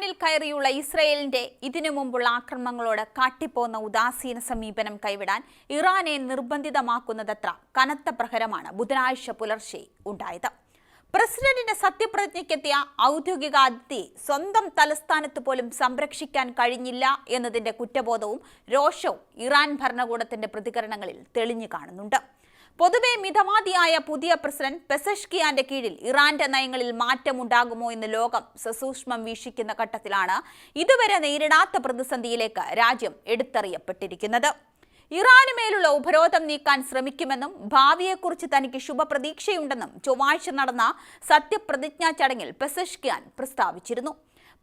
മണ്ണിൽ കയറിയുള്ള ഇസ്രയേലിന്റെ ഇതിനു മുമ്പുള്ള ആക്രമണങ്ങളോട് കാട്ടിപ്പോന്ന ഉദാസീന സമീപനം കൈവിടാൻ ഇറാനെ നിർബന്ധിതമാക്കുന്നതത്ര കനത്ത പ്രഹരമാണ് ബുധനാഴ്ച പുലർച്ചെ ഉണ്ടായത്. പ്രസിഡന്റിന്റെ സത്യപ്രതിജ്ഞയ്ക്കെത്തിയ ഔദ്യോഗിക അതിഥി സ്വന്തം തലസ്ഥാനത്ത് പോലും സംരക്ഷിക്കാൻ കഴിഞ്ഞില്ല എന്നതിന്റെ കുറ്റബോധവും രോഷവും ഇറാൻ ഭരണകൂടത്തിന്റെ പ്രതികരണങ്ങളിൽ തെളിഞ്ഞു കാണുന്നുണ്ട്. പൊതുവെ മിതവാദിയായ പുതിയ പ്രസിഡന്റ് പെസഷ്കിയാന്റെ കീഴിൽ ഇറാന്റെ നയങ്ങളിൽ മാറ്റമുണ്ടാകുമോ എന്ന് ലോകം സസൂക്ഷ്മം വീക്ഷിക്കുന്ന ഘട്ടത്തിലാണ് ഇതുവരെ നേരിടാത്ത പ്രതിസന്ധിയിലേക്ക് രാജ്യം എടുത്തറിയപ്പെട്ടിരിക്കുന്നത്. ഇറാനുമേലുള്ള ഉപരോധം നീക്കാൻ ശ്രമിക്കുമെന്നും ഭാവിയെക്കുറിച്ച് തനിക്ക് ശുഭപ്രതീക്ഷയുണ്ടെന്നും ചൊവ്വാഴ്ച നടന്ന സത്യപ്രതിജ്ഞാ ചടങ്ങിൽ പെസഷ്കിയാൻ പ്രസ്താവിച്ചിരുന്നു.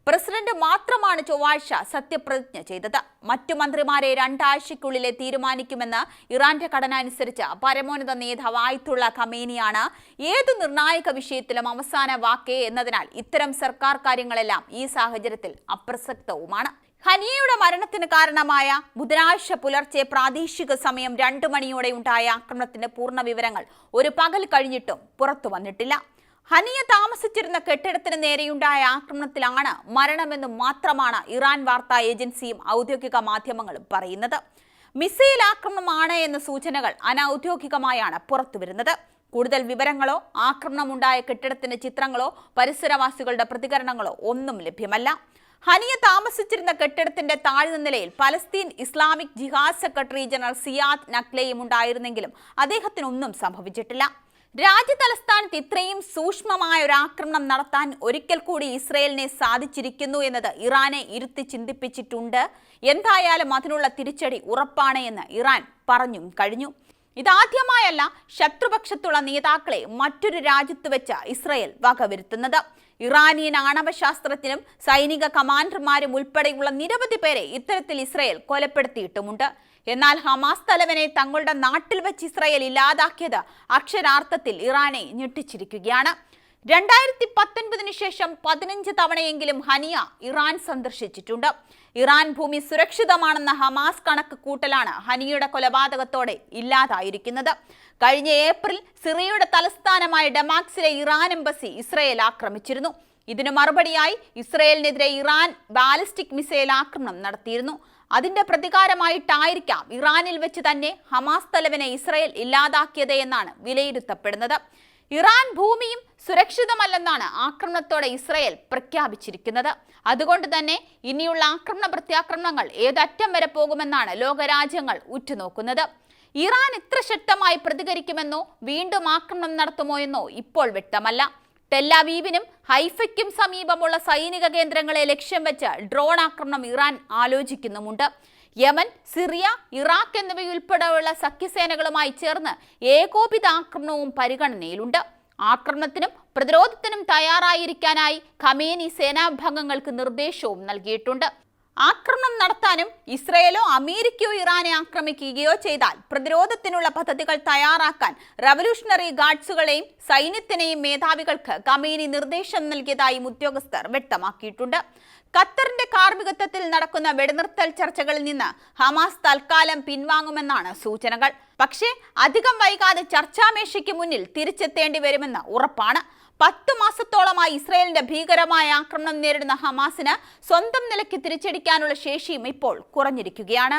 പ്രസിഡന്റ് മാത്രമാണ് ചൊവ്വാഴ്ച സത്യപ്രതിജ്ഞ ചെയ്തത്. മറ്റു മന്ത്രിമാരെ രണ്ടാഴ്ചയ്ക്കുള്ളിലെ തീരുമാനിക്കുമെന്ന് ഇറാന്റെ ഘടന അനുസരിച്ച് പരമോന്നത നേതാവ് ആയിത്തുള്ള ഖമേനിയാണ് ഏതു നിർണായക വിഷയത്തിലും അവസാന വാക്കേ എന്നതിനാൽ ഇത്തരം സർക്കാർ കാര്യങ്ങളെല്ലാം ഈ സാഹചര്യത്തിൽ അപ്രസക്തവുമാണ്. ഹനിയയുടെ മരണത്തിന് കാരണമായ ബുധനാഴ്ച പുലർച്ചെ പ്രാദേശിക സമയം രണ്ടു മണിയോടെ ഉണ്ടായ ആക്രമണത്തിന്റെ പൂർണ വിവരങ്ങൾ ഒരു പകൽ കഴിഞ്ഞിട്ടും പുറത്തു വന്നിട്ടില്ല. ഹനിയ താമസിച്ചിരുന്ന കെട്ടിടത്തിന് നേരെയുണ്ടായ ആക്രമണത്തിലാണ് മരണമെന്ന് മാത്രമാണ് ഇറാൻ വാർത്താ ഏജൻസിയും ഔദ്യോഗിക മാധ്യമങ്ങളും പറയുന്നത്. മിസൈൽ ആക്രമണമാണ് എന്ന സൂചനകൾ അനൌദ്യോഗികമായാണ് പുറത്തുവരുന്നത്. കൂടുതൽ വിവരങ്ങളോ ആക്രമണമുണ്ടായ കെട്ടിടത്തിന്റെ ചിത്രങ്ങളോ പരിസരവാസികളുടെ പ്രതികരണങ്ങളോ ഒന്നും ലഭ്യമല്ല. ഹനിയ താമസിച്ചിരുന്ന കെട്ടിടത്തിന്റെ താഴ്ന്ന നിലയിൽ Palestine Islamic Jihad secretary general Ziyad നക്ലെയും ഉണ്ടായിരുന്നെങ്കിലും അദ്ദേഹത്തിനൊന്നും സംഭവിച്ചിട്ടില്ല. രാജ്യ തലസ്ഥാനത്ത് ഇത്രയും സൂക്ഷ്മമായ ഒരു ആക്രമണം നടത്താൻ ഒരിക്കൽ കൂടി ഇസ്രയേലിനെ സാധിച്ചിരിക്കുന്നു എന്നത് ഇറാനെ ഇരുത്തി ചിന്തിപ്പിച്ചിട്ടുണ്ട്. എന്തായാലും അതിനുള്ള തിരിച്ചടി ഉറപ്പാണ് എന്ന് ഇറാൻ പറഞ്ഞും കഴിഞ്ഞു. ഇതാദ്യമായല്ല ശത്രുപക്ഷത്തുള്ള നേതാക്കളെ മറ്റൊരു രാജ്യത്ത് വെച്ച് ഇസ്രയേൽ വകവരുത്തുന്നത്. ഇറാനിയൻ ആണവശാസ്ത്രത്തിനും സൈനിക കമാൻഡർമാരും ഉൾപ്പെടെയുള്ള നിരവധി പേരെ ഇത്തരത്തിൽ ഇസ്രയേൽ കൊലപ്പെടുത്തിയിട്ടുമുണ്ട്. എന്നാൽ ഹമാസ് തലവനെ തങ്ങളുടെ നാട്ടിൽ വെച്ച് ഇസ്രയേൽ ഇല്ലാതാക്കിയത് അക്ഷരാർത്ഥത്തിൽ ഇറാനെ ഞെട്ടിച്ചിരിക്കുകയാണ്. രണ്ടായിരത്തി പത്തൊൻപതിനു ശേഷം പതിനഞ്ച് തവണയെങ്കിലും ഹനിയ ഇറാൻ സന്ദർശിച്ചിട്ടുണ്ട്. ഇറാൻ ഭൂമി സുരക്ഷിതമാണെന്ന ഹമാസ് കണക്ക് കൂട്ടലാണ് ഹനിയുടെ കൊലപാതകത്തോടെ ഇല്ലാതായിരിക്കുന്നത്. കഴിഞ്ഞ ഏപ്രിൽ സിറിയയുടെ തലസ്ഥാനമായ ഡമാക്സിലെ ഇറാൻ എംബസി ഇസ്രയേൽ ആക്രമിച്ചിരുന്നു. ഇതിനു മറുപടിയായി ഇസ്രയേലിനെതിരെ ഇറാൻ ബാലിസ്റ്റിക് മിസൈൽ ആക്രമണം നടത്തിയിരുന്നു. അതിന്റെ പ്രതികാരമായിട്ടായിരിക്കാം ഇറാനിൽ വെച്ച് തന്നെ ഹമാസ് തലവനെ ഇസ്രയേൽ ഇല്ലാതാക്കിയത് എന്നാണ് വിലയിരുത്തപ്പെടുന്നത്. ഇറാൻ ഭൂമിയും സുരക്ഷിതമല്ലെന്നാണ് ആക്രമണത്തോടെ ഇസ്രയേൽ പ്രഖ്യാപിച്ചിരിക്കുന്നത്. അതുകൊണ്ട് തന്നെ ഇനിയുള്ള ആക്രമണ പ്രത്യാക്രമണങ്ങൾ ഏതറ്റം വരെ പോകുമെന്നാണ് ലോകരാജ്യങ്ങൾ ഉറ്റുനോക്കുന്നത്. ഇറാൻ ഇത്ര ശക്തമായി പ്രതികരിക്കുമെന്നോ വീണ്ടും ആക്രമണം നടത്തുമോ എന്നോ ഇപ്പോൾ വ്യക്തമല്ല. ടെല്ലാവീവിനും ഹൈഫയ്ക്കും സമീപമുള്ള സൈനിക കേന്ദ്രങ്ങളെ ലക്ഷ്യം വെച്ച് ഡ്രോൺ ആക്രമണം ഇറാൻ ആലോചിക്കുന്നുമുണ്ട്. യമൻ സിറിയ ഇറാഖ് എന്നിവയുൾപ്പെടെയുള്ള സഖ്യസേനകളുമായി ചേർന്ന് ഏകോപിത ആക്രമണവും പരിഗണനയിലുണ്ട്. ആക്രമണത്തിനും പ്രതിരോധത്തിനും തയ്യാറായിരിക്കാനായി ഖമേനി സേനാവിഭാഗങ്ങൾക്ക് നിർദ്ദേശവും നൽകിയിട്ടുണ്ട്. ആക്രമണം നടത്താനും ഇസ്രയേലോ അമേരിക്കയോ ഇറാനെ ആക്രമിക്കുകയോ ചെയ്താൽ പ്രതിരോധത്തിനുള്ള പദ്ധതികൾ തയ്യാറാക്കാൻ റവല്യൂഷണറി ഗാർഡ്സുകളെയും സൈന്യത്തിനെയും മേധാവികൾക്ക് കമേനി നിർദ്ദേശം നൽകിയതായും ഉദ്യോഗസ്ഥർ വ്യക്തമാക്കിയിട്ടുണ്ട്. ഖത്തറിന്റെ കാർമ്മികത്വത്തിൽ നടക്കുന്ന വെടിനിർത്തൽ ചർച്ചകളിൽ നിന്ന് ഹമാസ് തൽക്കാലം പിൻവാങ്ങുമെന്നാണ് സൂചനകൾ. പക്ഷേ അധികം വൈകാതെ ചർച്ചാമേശയ്ക്ക് മുന്നിൽ തിരിച്ചെത്തേണ്ടി വരുമെന്ന് ഉറപ്പാണ്. പത്തു മാസത്തോളമായി ഇസ്രയേലിന്റെ ഭീകരമായ ആക്രമണം നേരിടുന്ന ഹമാസിന് സ്വന്തം നിലയ്ക്ക് തിരിച്ചടിക്കാനുള്ള ശേഷിയും ഇപ്പോൾ കുറഞ്ഞിരിക്കുകയാണ്.